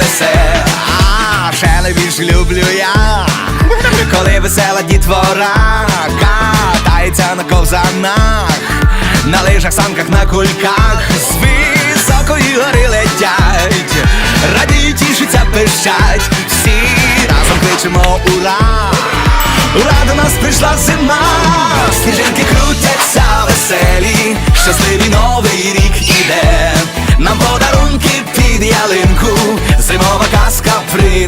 принесе, а ще люблю я, коли весела дітвора катається на ковзанах, на лижах, санках, на кульках, з високої гори летять, радіють, тішаться, пищать, всі разом кричимо ура! Ура, до нас прийшла зима, сніжинки крутяться веселі,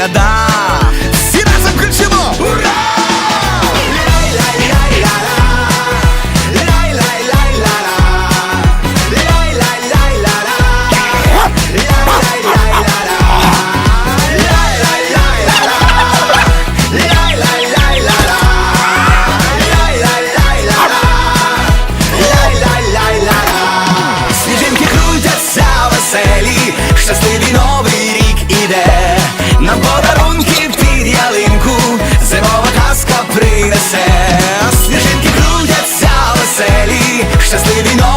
коляда. Всі разом кричимо! Ура! Щасливі но Just living on